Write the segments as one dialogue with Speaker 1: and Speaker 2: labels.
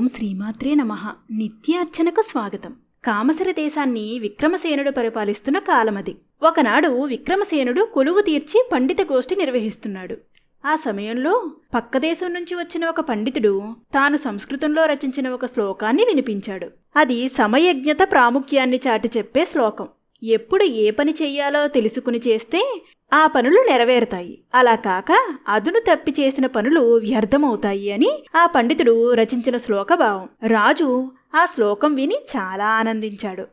Speaker 1: ఓం శ్రీమాత్రే నమ. నిత్యార్చనకు స్వాగతం. కామసర దేశాన్ని విక్రమసేనుడు పరిపాలిస్తున్న కాలమది. ఒకనాడు విక్రమసేనుడు కొలువు తీర్చి పండిత గోష్ఠి నిర్వహిస్తున్నాడు. ఆ సమయంలో పక్క దేశం నుంచి వచ్చిన ఒక పండితుడు తాను సంస్కృతంలో రచించిన ఒక శ్లోకాన్ని వినిపించాడు. అది సమయజ్ఞత ప్రాముఖ్యాన్ని చాటి చెప్పే శ్లోకం. ఎప్పుడు ఏ పని చెయ్యాలో తెలుసుకుని చేస్తే ఆ పనులు నెరవేరుతాయి. అలా కాక అదును తప్పి చేసిన పనులు వ్యర్థమవుతాయి అని ఆ పండితుడు రచించిన శ్లోక భావం రాజు ఆ శ్లోకం విని చాలా ఆనందించాడు.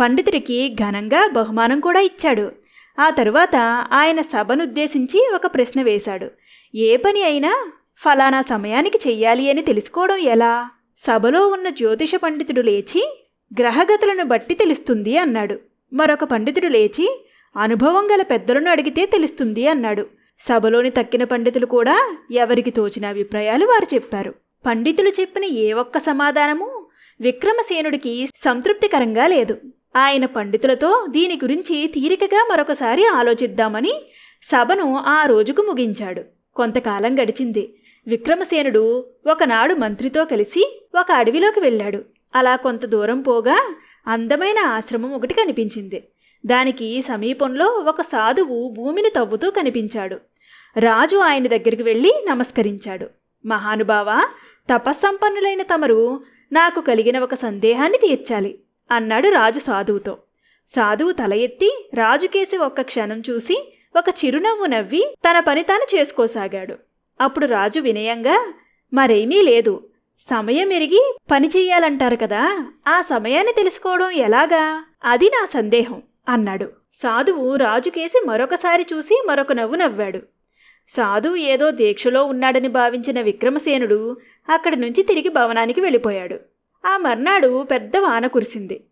Speaker 1: పండితుడికి ఘనంగా బహుమానం కూడా ఇచ్చాడు. ఆ తరువాత ఆయన సభనుద్దేశించి ఒక ప్రశ్న వేశాడు. ఏ పని అయినా ఫలానా సమయానికి చెయ్యాలి అని తెలుసుకోవడం ఎలా? సభలో ఉన్న జ్యోతిష పండితుడు లేచి గ్రహగతులను బట్టి తెలుస్తుంది అన్నాడు. మరొక పండితుడు లేచి అనుభవం గల పెద్దలను అడిగితే తెలుస్తుంది అన్నాడు. సభలోని తక్కిన పండితులు కూడా ఎవరికి తోచిన అభిప్రాయాలు వారు చెప్పారు. పండితులు చెప్పిన ఏ ఒక్క సమాధానము విక్రమసేనుడికి సంతృప్తికరంగా లేదు. ఆయన పండితులతో దీని గురించి తీరికగా మరొకసారి ఆలోచిద్దామని సభను ఆ రోజుకు ముగించాడు. కొంతకాలం గడిచింది. విక్రమసేనుడు ఒకనాడు మంత్రితో కలిసి ఒక అడవిలోకి వెళ్ళాడు. అలా కొంత దూరం పోగా అందమైన ఆశ్రమం ఒకటి కనిపించింది. దానికి సమీపంలో ఒక సాధువు భూమిని తవ్వుతూ కనిపించాడు. రాజు ఆయన దగ్గరికి వెళ్ళి నమస్కరించాడు. మహానుభావ తపస్సంపన్నులైన తమరు నాకు కలిగిన ఒక సందేహాన్ని తీర్చాలి అన్నాడు రాజు సాధువుతో. సాధువు తల ఎత్తి రాజుకేసి ఒక్క క్షణం చూసి ఒక చిరునవ్వు నవ్వి తన పని తాను చేసుకోసాగాడు. అప్పుడు రాజు వినయంగా మరేమీ లేదు. సమయం ఎరిగి పని చెయ్యాలంటారు కదా ఆ సమయాన్ని తెలుసుకోవడం ఎలాగా? అది నా సందేహం. అన్నాడు. సాధువు రాజుకేసి మరొకసారి చూసి మరొక నవ్వు నవ్వాడు. సాధువు ఏదో దీక్షలో ఉన్నాడని భావించిన విక్రమసేనుడు అక్కడి నుంచి తిరిగి భవనానికి వెళ్ళిపోయాడు. ఆ మర్నాడు పెద్ద వాన కురిసింది.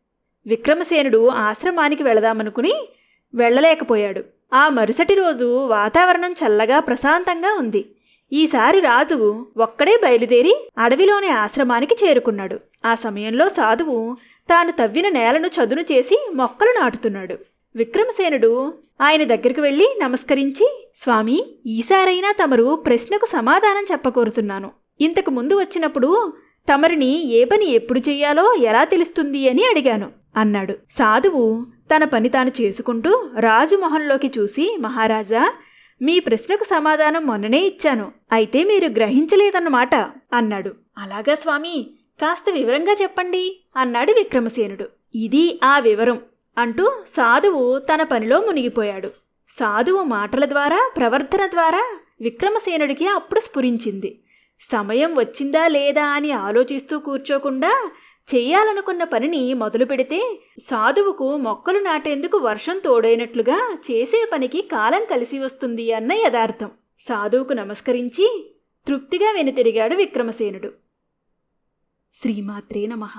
Speaker 1: విక్రమసేనుడు ఆశ్రమానికి వెళదామనుకుని వెళ్ళలేకపోయాడు. ఆ మరుసటి రోజు వాతావరణం చల్లగా ప్రశాంతంగా ఉంది. ఈసారి రాజు ఒక్కడే బయలుదేరి అడవిలోని ఆశ్రమానికి చేరుకున్నాడు. ఆ సమయంలో సాధువు తాను తవ్విన నేలను చదును చేసి మొక్కలు నాటుతున్నాడు. విక్రమసేనుడు ఆయన దగ్గరికి వెళ్ళి నమస్కరించి స్వామి ఈసారైనా తమరు ప్రశ్నకు సమాధానం చెప్పకోరుతున్నాను. ఇంతకు ముందు వచ్చినప్పుడు తమరిని ఏ పని ఎప్పుడు చెయ్యాలో ఎలా తెలుస్తుంది అని అడిగాను అన్నాడు. సాధువు తన పని తాను చేసుకుంటూ రాజు మొహంలోకి చూసి మహారాజా మీ ప్రశ్నకు సమాధానం మొన్ననే ఇచ్చాను. అయితే మీరు గ్రహించలేదన్నమాట అన్నాడు. అలాగా స్వామి. కాస్త వివరంగా చెప్పండి అన్నాడు విక్రమసేనుడు. ఇది ఆ వివరం అంటూ సాధువు తన పనిలో మునిగిపోయాడు. సాధువు మాటల ద్వారా ప్రవర్తన ద్వారా విక్రమసేనుడికి అప్పుడు స్ఫురించింది. సమయం వచ్చిందా లేదా అని ఆలోచిస్తూ కూర్చోకుండా చేయాలనుకున్న పనిని మొదలు పెడితే సాధువుకు మొక్కలు నాటేందుకు వర్షం తోడైనట్లుగా చేసే పనికి కాలం కలిసి వస్తుంది అన్న యథార్థం. సాధువుకు నమస్కరించి తృప్తిగా వెనుతిరిగాడు విక్రమసేనుడు. శ్రీమాత్రే నమః.